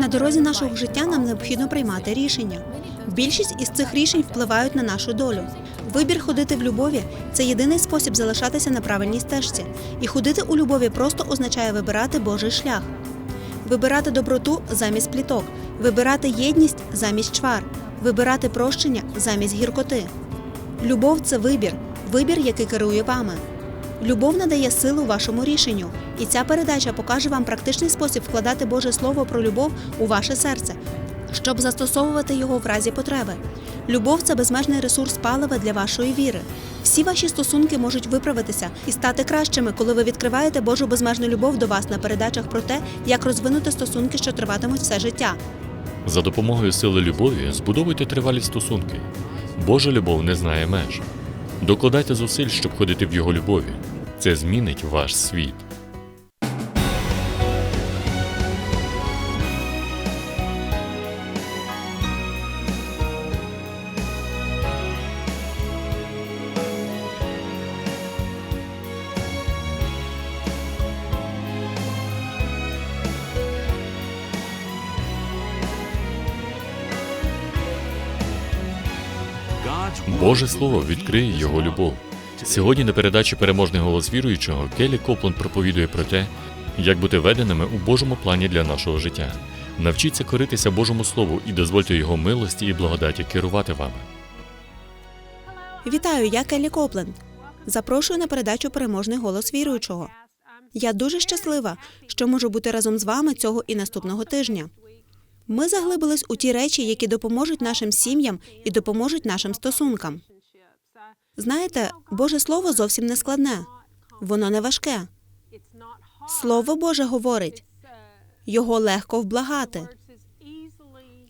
На дорозі нашого життя нам необхідно приймати рішення. Більшість із цих рішень впливають на нашу долю. Вибір ходити в любові це єдиний спосіб залишатися на правильній стежці. І ходити у любові просто означає вибирати Божий шлях, вибирати доброту замість пліток, вибирати єдність замість чвар, вибирати прощення замість гіркоти. Любов це вибір, вибір, який керує вами. Любов надає силу вашому рішенню, і ця передача покаже вам практичний спосіб вкладати Боже Слово про любов у ваше серце, щоб застосовувати його в разі потреби. Любов це безмежний ресурс палива для вашої віри. Всі ваші стосунки можуть виправитися і стати кращими, коли ви відкриваєте Божу безмежну любов до вас на передачах про те, як розвинути стосунки, що триватимуть все життя. За допомогою сили любові збудовуйте тривалі стосунки. Божа любов не знає меж. Докладайте зусиль, щоб ходити в його любові. Це змінить ваш світ. Боже Слово відкриє його любов. Сьогодні на передачі Переможний голос віруючого Келі Копланд проповідує про те, як бути веденими у Божому плані для нашого життя. Навчіться коритися Божому Слову і дозвольте його милості і благодаті керувати вами. Вітаю, я Келлі Копленд. Запрошую на передачу Переможний голос віруючого. Я дуже щаслива, що можу бути разом з вами цього і наступного тижня. Ми заглибились у ті речі, які допоможуть нашим сім'ям і допоможуть нашим стосункам. Знаєте, Боже Слово зовсім не складне, воно не важке. Слово Боже говорить, його легко вблагати,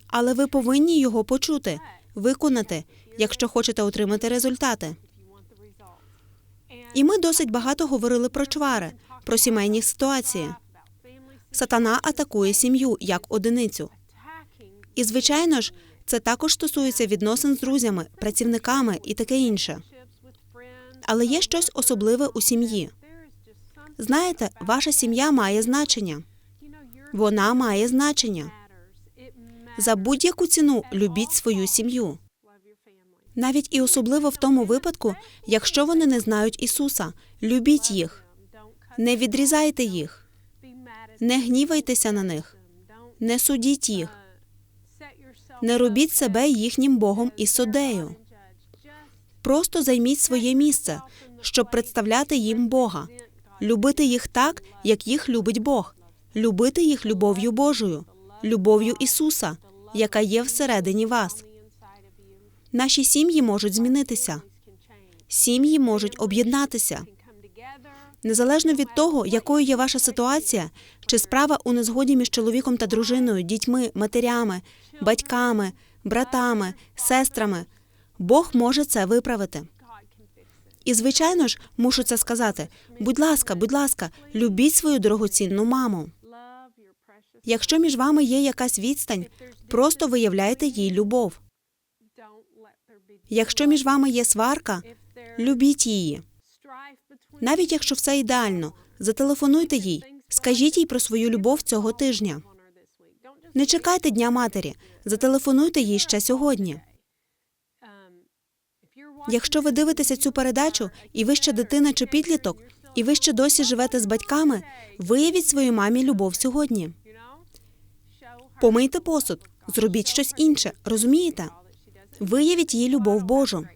але ви повинні його почути, виконати, якщо хочете отримати результати. І ми досить багато говорили про чвари, про сімейні ситуації. Сатана атакує сім'ю як одиницю. І, звичайно ж, це також стосується відносин з друзями, працівниками і таке інше. Але є щось особливе у сім'ї. Знаєте, ваша сім'я має значення. Вона має значення. За будь-яку ціну любіть свою сім'ю. Навіть і особливо в тому випадку, якщо вони не знають Ісуса, любіть їх, не відрізайте їх, не гнівайтеся на них, не судіть їх, не робіть себе їхнім Богом і суддею. Просто займіть своє місце, щоб представляти їм Бога, любити їх так, як їх любить Бог, любити їх любов'ю Божою, любов'ю Ісуса, яка є всередині вас. Наші сім'ї можуть змінитися, сім'ї можуть об'єднатися. Незалежно від того, якою є ваша ситуація, чи справа у незгоді між чоловіком та дружиною, дітьми, матерями, батьками, братами, сестрами, Бог може це виправити. І, звичайно ж, мушу це сказати. Будь ласка, будь ласка, любіть свою дорогоцінну маму. Якщо між вами є якась відстань, просто виявляйте їй любов. Якщо між вами є сварка, любіть її. Навіть якщо все ідеально, зателефонуйте їй, скажіть їй про свою любов цього тижня. Не чекайте Дня матері, зателефонуйте їй ще сьогодні. Якщо ви дивитеся цю передачу, і ви ще дитина чи підліток, і ви ще досі живете з батьками, виявіть своїй мамі любов сьогодні. Помийте посуд, зробіть щось інше, розумієте? Виявіть їй любов Божу.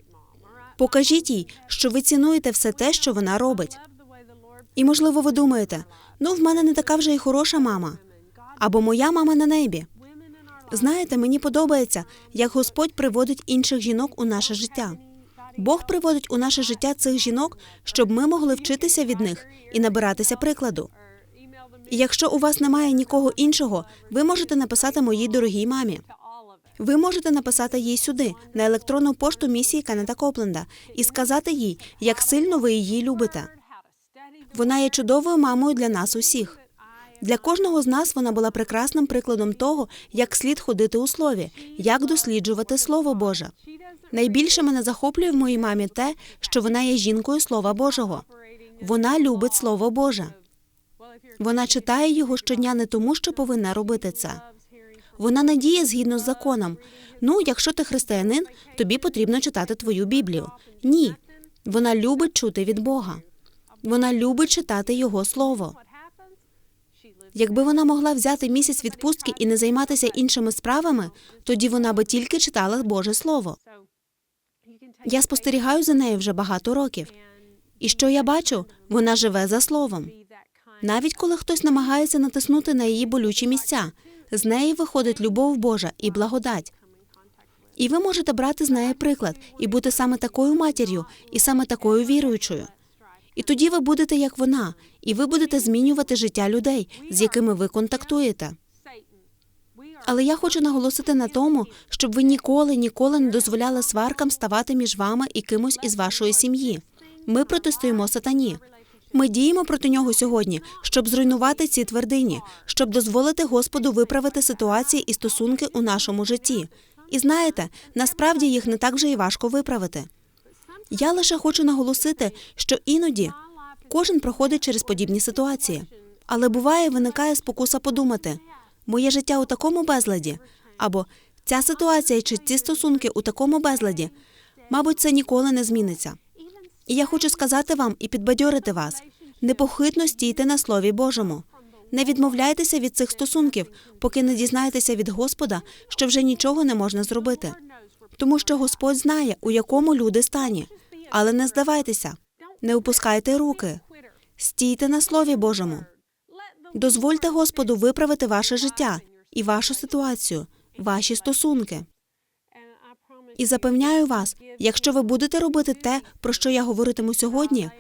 Покажіть їй, що ви цінуєте все те, що вона робить. І, можливо, ви думаєте, ну в мене не така вже й хороша мама, або моя мама на небі. Знаєте, мені подобається, як Господь приводить інших жінок у наше життя. Бог приводить у наше життя цих жінок, щоб ми могли вчитися від них і набиратися прикладу. І якщо у вас немає нікого іншого, ви можете написати моїй дорогій мамі. Ви можете написати їй сюди, на електронну пошту місії Кеннета Копленда, і сказати їй, як сильно ви її любите. Вона є чудовою мамою для нас усіх. Для кожного з нас вона була прекрасним прикладом того, як слід ходити у слові, як досліджувати Слово Боже. Найбільше мене захоплює в моїй мамі те, що вона є жінкою Слова Божого. Вона любить Слово Боже. Вона читає його щодня не тому, що повинна робити це. Вона не діє згідно з законом. Ну, якщо ти християнин, тобі потрібно читати твою Біблію. Ні. Вона любить чути від Бога. Вона любить читати Його слово. Якби вона могла взяти місяць відпустки і не займатися іншими справами, тоді вона би тільки читала Боже Слово. Я спостерігаю за нею вже багато років. І що я бачу? Вона живе за словом. Навіть коли хтось намагається натиснути на її болючі місця, з неї виходить любов Божа і благодать. І ви можете брати з неї приклад і бути саме такою матір'ю, і саме такою віруючою. І тоді ви будете як вона, і ви будете змінювати життя людей, з якими ви контактуєте. Але я хочу наголосити на тому, щоб ви ніколи, ніколи не дозволяли сваркам ставати між вами і кимось із вашої сім'ї. Ми протистоїмо сатані. Ми діємо проти нього сьогодні, щоб зруйнувати ці твердині, щоб дозволити Господу виправити ситуації і стосунки у нашому житті. І знаєте, насправді їх не так вже і важко виправити. Я лише хочу наголосити, що іноді кожен проходить через подібні ситуації. Але буває, виникає спокуса подумати: моє життя у такому безладі, або ця ситуація чи ці стосунки у такому безладі, мабуть, це ніколи не зміниться. І я хочу сказати вам і підбадьорити вас: непохитно стійте на Слові Божому. Не відмовляйтеся від цих стосунків, поки не дізнаєтеся від Господа, що вже нічого не можна зробити. Тому що Господь знає, у якому люди стані. Але не здавайтеся, не опускайте руки, стійте на Слові Божому. Дозвольте Господу виправити ваше життя і вашу ситуацію, ваші стосунки. І запевняю вас, якщо ви будете робити те, про що я говоритиму сьогодні,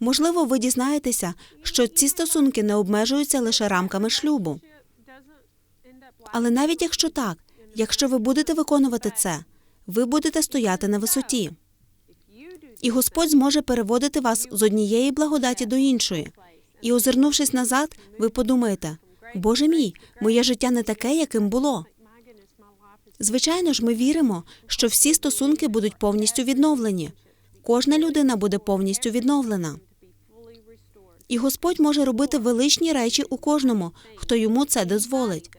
можливо, ви дізнаєтеся, що ці стосунки не обмежуються лише рамками шлюбу. Але навіть якщо так, якщо ви будете виконувати це, ви будете стояти на висоті. І Господь зможе переводити вас з однієї благодаті до іншої. І, озирнувшись назад, ви подумаєте: Боже мій, моє життя не таке, яким було. Звичайно ж, ми віримо, що всі стосунки будуть повністю відновлені. Кожна людина буде повністю відновлена. І Господь може робити величні речі у кожному, хто йому це дозволить.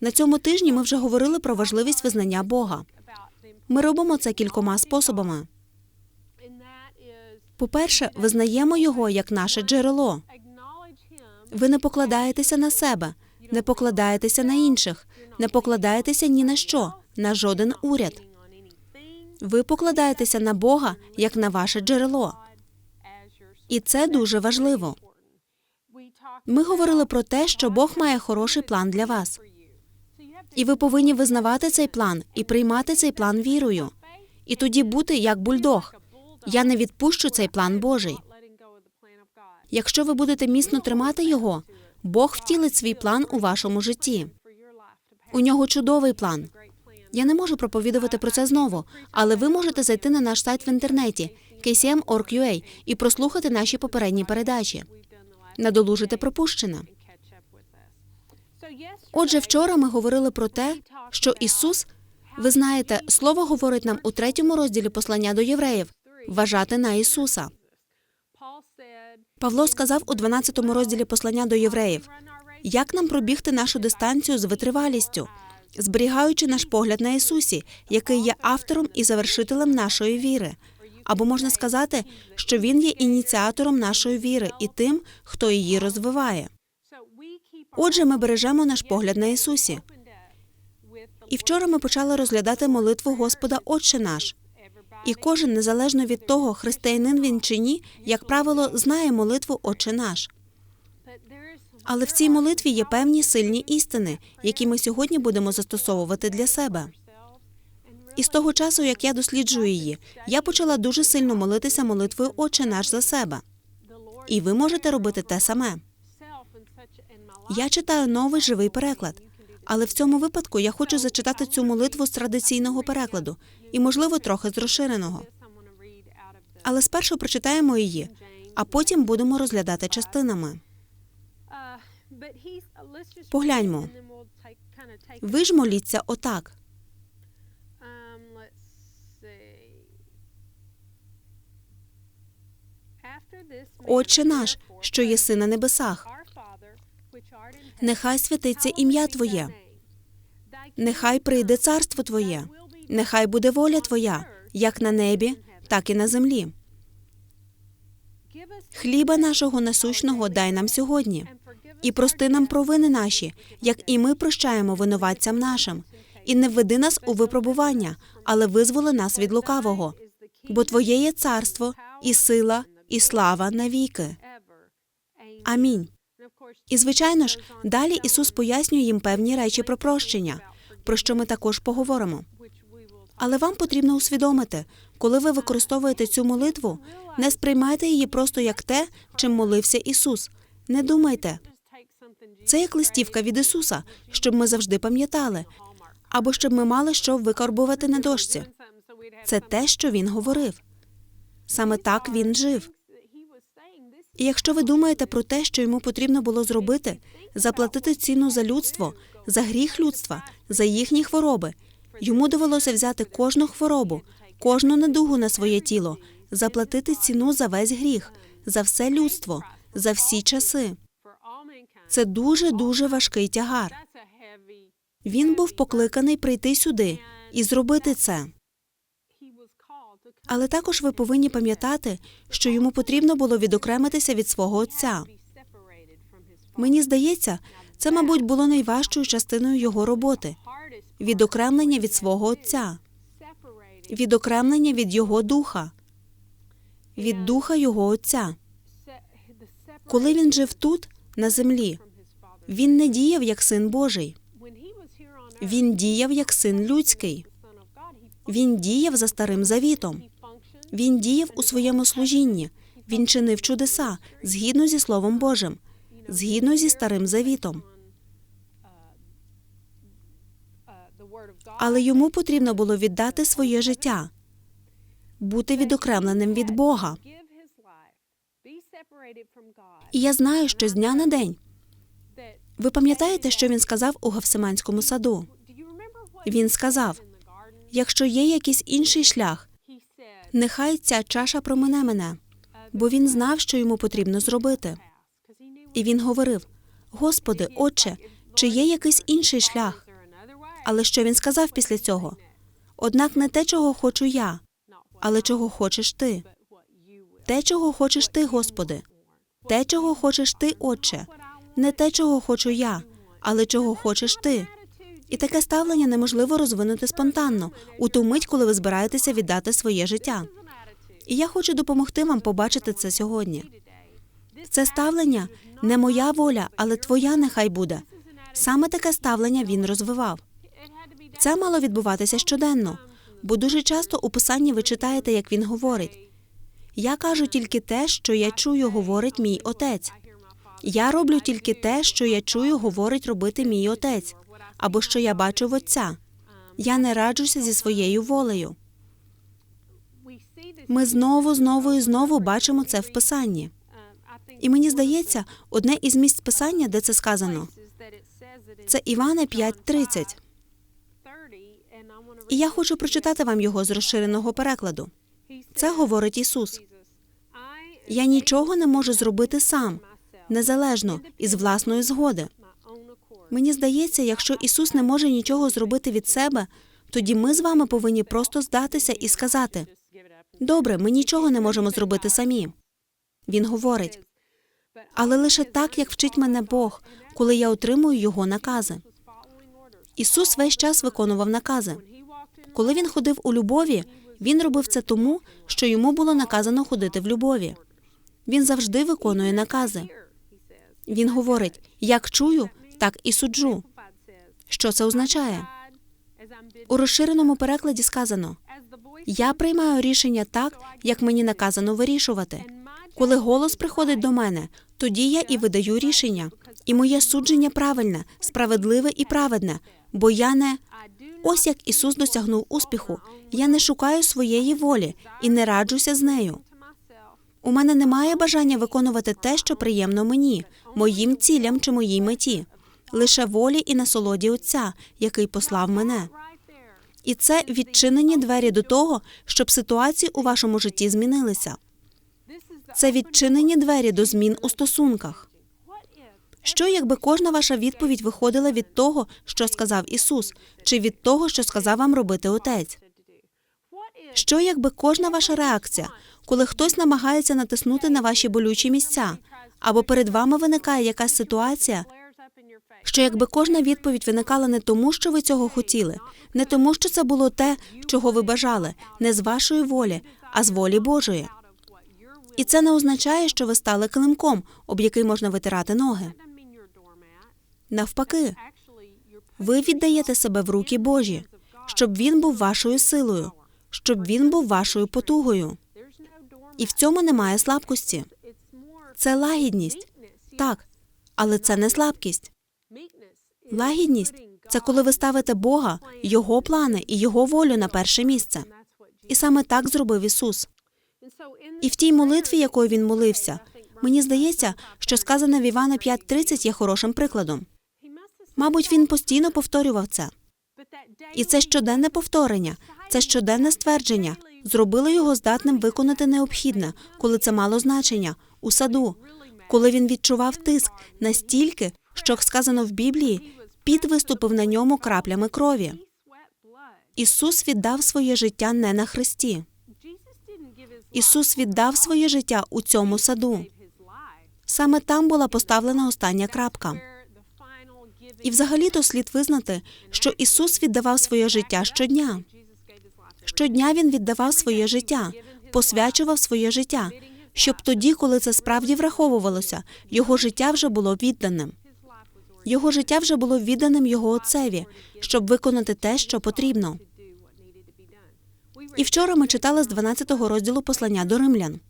На цьому тижні ми вже говорили про важливість визнання Бога. Ми робимо це кількома способами. По-перше, визнаємо його як наше джерело. Ви не покладаєтеся на себе, не покладаєтеся на інших, не покладаєтеся ні на що, на жоден уряд. Ви покладаєтеся на Бога як на ваше джерело. І це дуже важливо. Ми говорили про те, що Бог має хороший план для вас. І ви повинні визнавати цей план і приймати цей план вірою. І тоді бути як бульдог. Я не відпущу цей план Божий. Якщо ви будете міцно тримати його, Бог втілить свій план у вашому житті. У нього чудовий план. Я не можу проповідувати про це знову, але ви можете зайти на наш сайт в інтернеті kcm.org.ua і прослухати наші попередні передачі. Надолужити пропущене. Отже, вчора ми говорили про те, що Ісус, ви знаєте, слово говорить нам у третьому розділі послання до євреїв вважати на Ісуса. Павло сказав у 12 розділі послання до євреїв, як нам пробігти нашу дистанцію з витривалістю, зберігаючи наш погляд на Ісусі, який є автором і завершителем нашої віри. Або можна сказати, що Він є ініціатором нашої віри і тим, хто її розвиває. Отже, ми бережемо наш погляд на Ісусі. І вчора ми почали розглядати молитву Господа Отче наш. І кожен, незалежно від того, християнин він чи ні, як правило, знає молитву Отче наш. Але в цій молитві є певні сильні істини, які ми сьогодні будемо застосовувати для себе. І з того часу, як я досліджую її, я почала дуже сильно молитися молитвою Отче наш за себе. І ви можете робити те саме. Я читаю новий живий переклад, але в цьому випадку я хочу зачитати цю молитву з традиційного перекладу і, можливо, трохи з розширеного. Але спершу прочитаємо її, а потім будемо розглядати частинами. Погляньмо. Ви ж моліться отак. Отче наш, що єси на небесах, Нехай святиться ім'я Твоє. Нехай прийде царство Твоє. Нехай буде воля Твоя, як на небі, так і на землі. Хліба нашого насущного дай нам сьогодні, і прости нам провини наші, як і ми прощаємо винуватцям нашим, і не введи нас у випробування, але визволи нас від лукавого. Бо Твоє є царство, і сила, і слава навіки. Амінь. І звичайно ж, далі Ісус пояснює їм певні речі про прощення, про що ми також поговоримо. Але вам потрібно усвідомити, коли ви використовуєте цю молитву, не сприймайте її просто як те, чим молився Ісус. Не думайте, це як листівка від Ісуса, щоб ми завжди пам'ятали, або щоб ми мали що викарбувати на дошці. Це те, що він говорив. Саме так він жив. І якщо ви думаєте про те, що йому потрібно було зробити, заплатити ціну за людство, за гріх людства, за їхні хвороби, йому довелося взяти кожну хворобу, кожну недугу на своє тіло, заплатити ціну за весь гріх, за все людство, за всі часи. Це дуже дуже важкий тягар. Він був покликаний прийти сюди і зробити це. Але також ви повинні пам'ятати, що йому потрібно було відокремитися від свого отця. Мені здається, це, мабуть, було найважчою частиною його роботи відокремлення від свого отця, відокремлення від його духа, від духа його отця. Коли він жив тут, на землі, він не діяв як син Божий, він діяв як син людський. Він діяв за старим завітом. Він діяв у своєму служінні. Він чинив чудеса згідно зі Словом Божим, згідно зі старим завітом. Але йому потрібно було віддати своє життя, бути відокремленим від Бога. І я знаю, що з дня на день. Ви пам'ятаєте, що він сказав у Гефсиманському саду? Він сказав: якщо є якийсь інший шлях, нехай ця чаша промине мене, бо він знав, що йому потрібно зробити. І він говорив: Господи, Отче, чи є якийсь інший шлях? Але що він сказав після цього? Однак не те, чого хочу я, але чого хочеш ти. Те, чого хочеш ти, Господи, те, чого хочеш ти, Отче, не те, чого хочу я, але чого хочеш ти. І таке ставлення неможливо розвинути спонтанно у ту мить, коли ви збираєтеся віддати своє життя. І я хочу допомогти вам побачити це сьогодні. Це ставлення не моя воля, але твоя нехай буде. Саме таке ставлення він розвивав. Це мало відбуватися щоденно, бо дуже часто у писанні ви читаєте, як він говорить. Я кажу тільки те, що я чую, говорить мій отець. Я роблю тільки те, що я чую, говорить робити мій отець, або що я бачу в отця. Я не раджуся зі своєю волею. Ми знову, знову і знову бачимо це в писанні. І мені здається, одне із місць писання, де це сказано, це Івана 5.30. І я хочу прочитати вам його з розширеного перекладу. Це говорить Ісус. Я нічого не можу зробити сам, незалежно із власної згоди. Мені здається, якщо Ісус не може нічого зробити від себе, тоді ми з вами повинні просто здатися і сказати: добре, ми нічого не можемо зробити самі. Він говорить, але лише так, як вчить мене Бог, коли я отримую його накази. Ісус весь час виконував накази. Коли він ходив у любові, він робив це тому, що йому було наказано ходити в любові. Він завжди виконує накази. Він говорить: як чую, так і суджу. Що це означає? У розширеному перекладі сказано: я приймаю рішення так, як мені наказано вирішувати. Коли голос приходить до мене, тоді я і видаю рішення. І моє судження правильне, справедливе і праведне, бо я не ось як Ісус досягнув успіху. Я не шукаю своєї волі і не раджуся з нею. У мене немає бажання виконувати те, що приємно мені, моїм цілям чи моїй меті, лише волі і насолоді Отця, який послав мене. І це відчинені двері до того, щоб ситуації у вашому житті змінилися. Це відчинені двері до змін у стосунках. Що якби кожна ваша відповідь виходила від того, що сказав Ісус, чи від того, що сказав вам робити Отець? Що якби кожна ваша реакція, коли хтось намагається натиснути на ваші болючі місця, або перед вами виникає якась ситуація, що якби кожна відповідь виникала не тому, що ви цього хотіли, не тому, що це було те, чого ви бажали, не з вашої волі, а з волі Божої. І це не означає, що ви стали килимком, об який можна витирати ноги. Навпаки, ви віддаєте себе в руки Божі, щоб він був вашою силою, щоб він був вашою потугою. І в цьому немає слабкості. Це лагідність, так, але це не слабкість. Лагідність це коли ви ставите Бога, Його плани і Його волю на перше місце. І саме так зробив Ісус. І в тій молитві, якою він молився, мені здається, що сказане в Івана 5.30 є хорошим прикладом. Мабуть, він постійно повторював це. І це щоденне повторення, це щоденне ствердження зробило його здатним виконати необхідне, коли це мало значення, у саду, коли він відчував тиск настільки, що, сказано в Біблії, піт виступив на ньому краплями крові. Ісус віддав своє життя не на хресті. Ісус віддав своє життя у цьому саду. Саме там була поставлена остання крапка. І взагалі-то слід визнати, що Ісус віддавав своє життя щодня. Щодня він віддавав своє життя, посвячував своє життя, щоб тоді, коли це справді враховувалося, його життя вже було відданим. Його життя вже було відданим його отцеві, щоб виконати те, що потрібно. І вчора ми читали з 12-го розділу послання до римлян.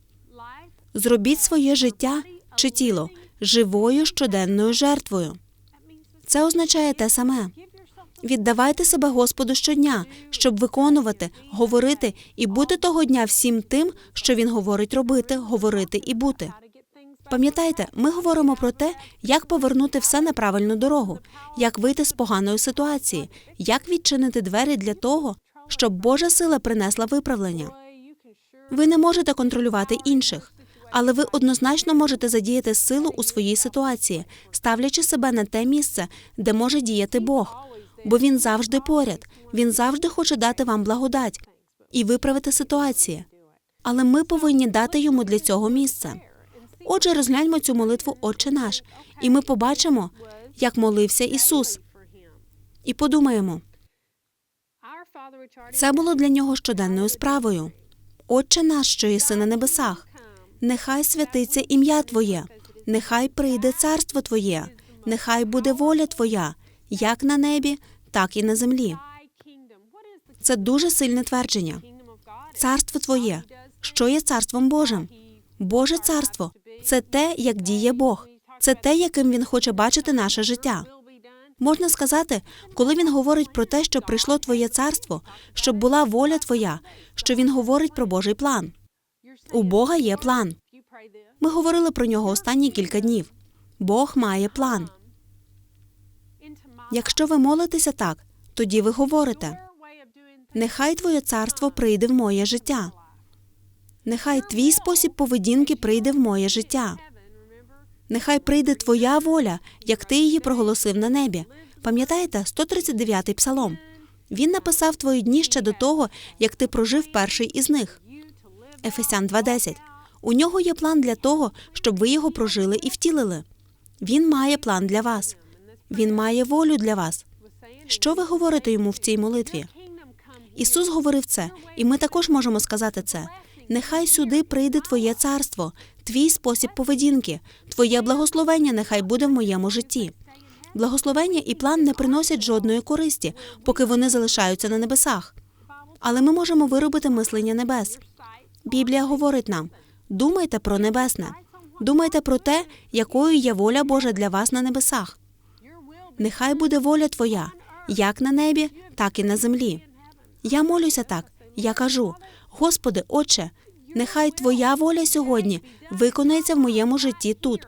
Зробіть своє життя чи тіло живою щоденною жертвою. Це означає те саме. Віддавайте себе Господу щодня, щоб виконувати, говорити і бути того дня всім тим, що він говорить робити, говорити і бути. Пам'ятайте, ми говоримо про те, як повернути все на правильну дорогу, як вийти з поганої ситуації, як відчинити двері для того, щоб Божа сила принесла виправлення. Ви не можете контролювати інших, але ви однозначно можете задіяти силу у своїй ситуації, ставлячи себе на те місце, де може діяти Бог, бо він завжди поряд, він завжди хоче дати вам благодать і виправити ситуації. Але ми повинні дати йому для цього місце. Отже, розгляньмо цю молитву Отче наш, і ми побачимо, як молився Ісус, і подумаємо, це було для нього щоденною справою. Отче наш, що єси на небесах, нехай святиться ім'я Твоє, нехай прийде царство Твоє, нехай буде воля Твоя, як на небі, так і на землі. Це дуже сильне твердження. Царство Твоє, що є царством Божим. Боже царство це те, як діє Бог, це те, яким він хоче бачити наше життя. Можна сказати, коли він говорить про те, що прийшло твоє царство, щоб була воля твоя, що він говорить про Божий план. У Бога є план. Ми говорили про нього останні кілька днів. Бог має план. Якщо ви молитеся так, тоді ви говорите: нехай твоє царство прийде в моє життя. Нехай твій спосіб поведінки прийде в моє життя. Нехай прийде твоя воля, як ти її проголосив на небі. Пам'ятаєте, 139-й псалом. Він написав твої дні ще до того, як ти прожив перший із них. Ефесян 2.10. У нього є план для того, щоб ви його прожили і втілили. Він має план для вас. Він має волю для вас. Що ви говорите йому в цій молитві? Ісус говорив це, і ми також можемо сказати це. Нехай сюди прийде Твоє царство, твій спосіб поведінки, Твоє благословення нехай буде в моєму житті. Благословення і план не приносять жодної користі, поки вони залишаються на небесах. Але ми можемо виробити мислення небес. Біблія говорить нам: думайте про небесне, думайте про те, якою є воля Божа для вас на небесах. Нехай буде воля Твоя, як на небі, так і на землі. Я молюся так. Я кажу: Господи, Отче, нехай Твоя воля сьогодні виконається в моєму житті тут.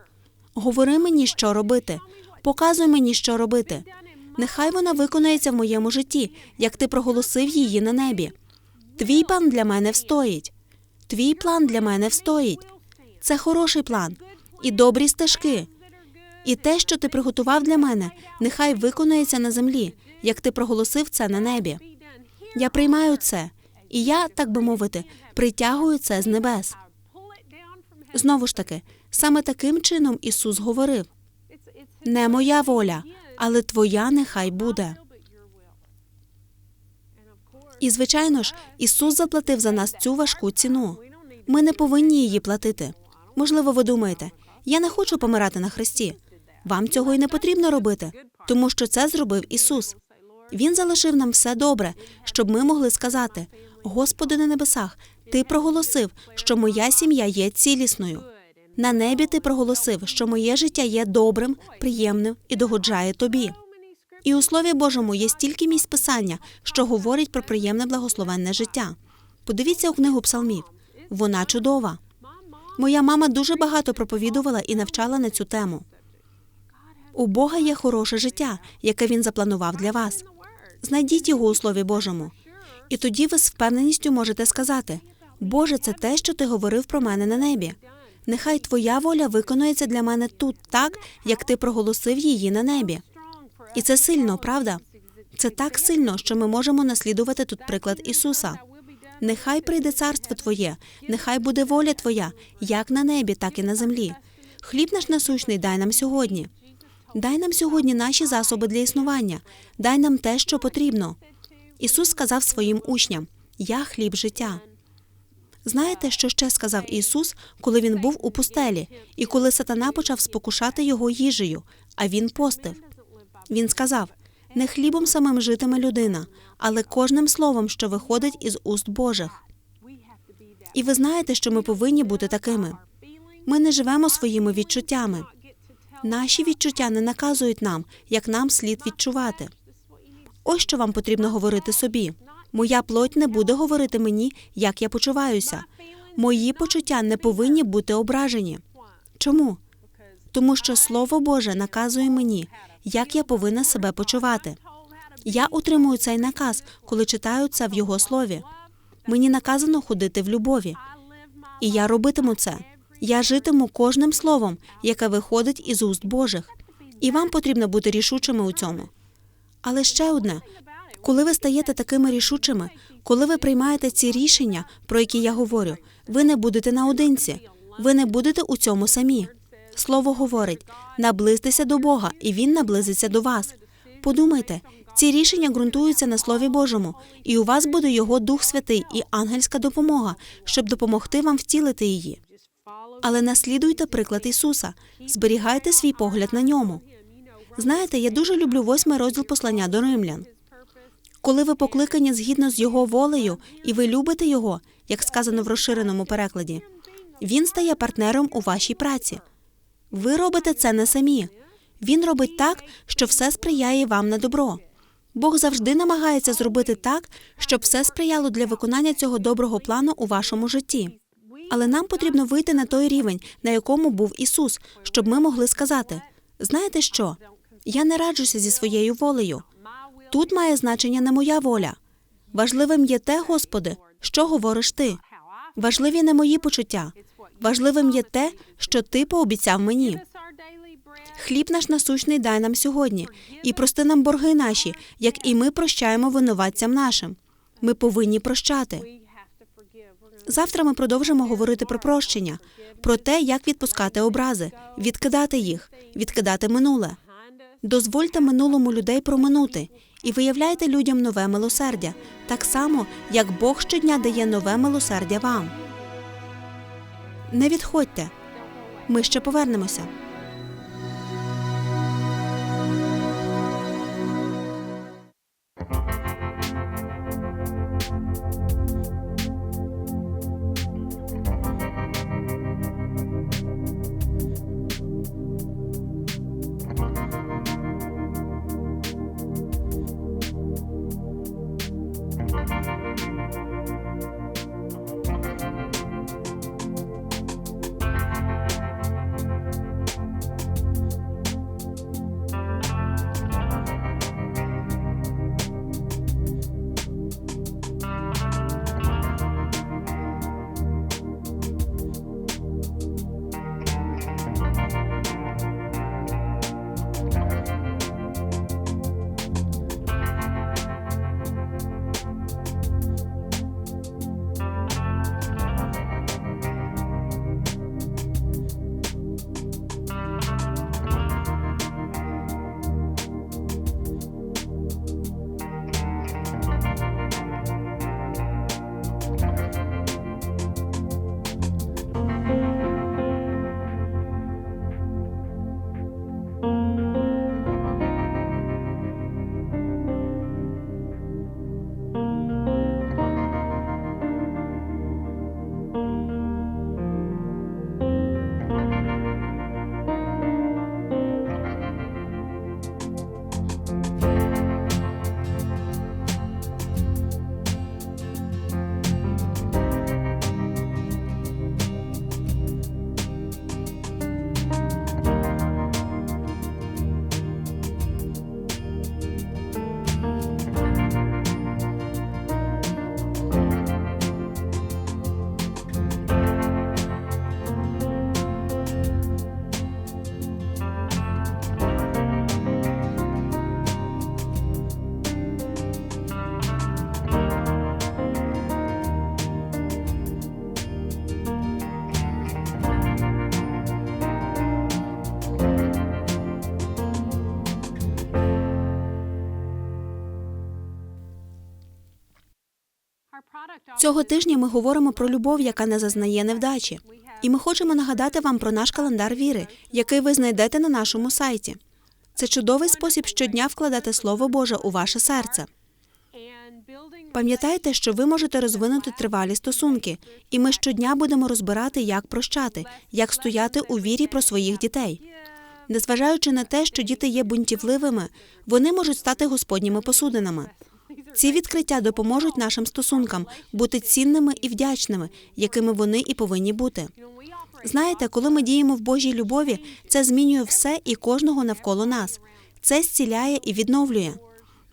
Говори мені, що робити, показуй мені, що робити. Нехай вона виконається в моєму житті, як ти проголосив її на небі. Твій план для мене встоїть. Твій план для мене встоїть. Це хороший план і добрі стежки. І те, що ти приготував для мене, нехай виконується на землі, як ти проголосив це на небі. Я приймаю це, і я, так би мовити, притягую це з небес. Знову ж таки, саме таким чином Ісус говорив: не моя воля, але твоя нехай буде. І звичайно ж, Ісус заплатив за нас цю важку ціну. Ми не повинні її платити. Можливо, ви думаєте, я не хочу помирати на хресті. Вам цього і не потрібно робити, тому що це зробив Ісус. Він залишив нам все добре, щоб ми могли сказати: Господи на небесах, Ти проголосив, що моя сім'я є цілісною. На небі ти проголосив, що моє життя є добрим, приємним і догоджає тобі. І у Слові Божому є стільки місць писання, що говорить про приємне благословенне життя. Подивіться у книгу псалмів. Вона чудова. Моя мама дуже багато проповідувала і навчала на цю тему. У Бога є хороше життя, яке він запланував для вас. Знайдіть його у Слові Божому. І тоді ви з впевненістю можете сказати: Боже, це те, що ти говорив про мене на небі. Нехай твоя воля виконується для мене тут так, як ти проголосив її на небі. І це сильно, правда? Це так сильно, що ми можемо наслідувати тут приклад Ісуса. Нехай прийде царство Твоє, нехай буде воля Твоя, як на небі, так і на землі. Хліб наш насущний дай нам сьогодні. Дай нам сьогодні наші засоби для існування, дай нам те, що потрібно. Ісус сказав своїм учням: Я хліб життя. Знаєте, що ще сказав Ісус, коли він був у пустелі, і коли сатана почав спокушати його їжею, а він постив? Він сказав: не хлібом самим житиме людина, але кожним словом, що виходить із уст Божих. І ви знаєте, що ми повинні бути такими. Ми не живемо своїми відчуттями. Наші відчуття не наказують нам, як нам слід відчувати. Ось що вам потрібно говорити собі. Моя плоть не буде говорити мені, як я почуваюся. Мої почуття не повинні бути ображені. Чому? Тому що Слово Боже наказує мені, як я повинна себе почувати. Я утримую цей наказ, коли читаю це в його слові. Мені наказано ходити в любові. І я робитиму це. Я житиму кожним словом, яке виходить із уст Божих. І вам потрібно бути рішучими у цьому. Але ще одне: коли ви стаєте такими рішучими, коли ви приймаєте ці рішення, про які я говорю, ви не будете наодинці, ви не будете у цьому самі. Слово говорить: наблизьтеся до Бога, і Він наблизиться до вас. Подумайте, ці рішення ґрунтуються на Слові Божому, і у вас буде Його Дух Святий і ангельська допомога, щоб допомогти вам втілити її. Але наслідуйте приклад Ісуса, зберігайте свій погляд на ньому. Знаєте, я дуже люблю восьмий розділ послання до римлян. Коли ви покликані згідно з його волею, і ви любите його, як сказано в розширеному перекладі, він стає партнером у вашій праці. Ви робите це не самі. Він робить так, що все сприяє вам на добро. Бог завжди намагається зробити так, щоб все сприяло для виконання цього доброго плану у вашому житті. Але нам потрібно вийти на той рівень, на якому був Ісус, щоб ми могли сказати: знаєте що? Я не раджуся зі своєю волею. Тут має значення не моя воля. Важливим є те, Господи, що говориш ти. Важливі не мої почуття. Важливим є те, що ти пообіцяв мені. Хліб наш насущний дай нам сьогодні, і прости нам борги наші, як і ми прощаємо винуватцям нашим. Ми повинні прощати. Завтра ми продовжимо говорити про прощення, про те, як відпускати образи, відкидати їх, відкидати минуле. Дозвольте минулому людей проминути і виявляйте людям нове милосердя, так само, як Бог щодня дає нове милосердя вам. Не відходьте, ми ще повернемося. Цього тижня ми говоримо про любов, яка не зазнає невдачі. І ми хочемо нагадати вам про наш календар віри, який ви знайдете на нашому сайті. Це чудовий спосіб щодня вкладати Слово Боже у ваше серце. Пам'ятайте, що ви можете розвинути тривалі стосунки, і ми щодня будемо розбирати, як прощати, як стояти у вірі про своїх дітей. Незважаючи на те, що діти є бунтівливими, вони можуть стати господніми посудинами. Ці відкриття допоможуть нашим стосункам бути цінними і вдячними, якими вони і повинні бути. Знаєте, коли ми діємо в Божій любові, це змінює все і кожного навколо нас. Це зціляє і відновлює.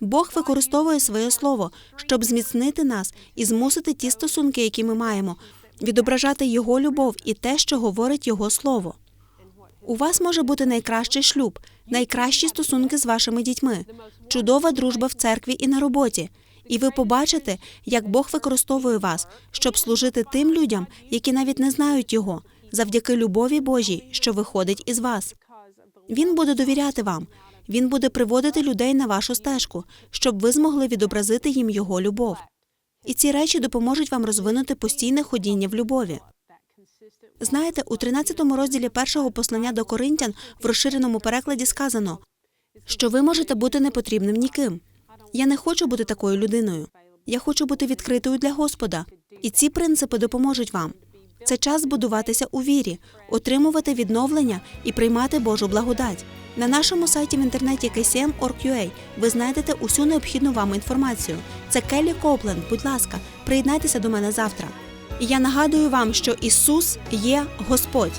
Бог використовує своє слово, щоб зміцнити нас і змусити ті стосунки, які ми маємо, відображати Його любов і те, що говорить Його слово. У вас може бути найкращий шлюб, найкращі стосунки з вашими дітьми, чудова дружба в церкві і на роботі. І ви побачите, як Бог використовує вас, щоб служити тим людям, які навіть не знають його, завдяки любові Божій, що виходить із вас. Він буде довіряти вам. Він буде приводити людей на вашу стежку, щоб ви змогли відобразити їм його любов. І ці речі допоможуть вам розвинути постійне ходіння в любові. Знаєте, у 13 розділі першого послання до Коринтян в розширеному перекладі сказано, що ви можете бути непотрібним ніким. Я не хочу бути такою людиною. Я хочу бути відкритою для Господа, і ці принципи допоможуть вам. Це час збудуватися у вірі, отримувати відновлення і приймати Божу благодать. На нашому сайті в інтернеті kcm.org.ua ви знайдете усю необхідну вам інформацію. Це Келлі Копленд. Будь ласка, приєднайтеся до мене завтра. І я нагадую вам, що Ісус є Господь.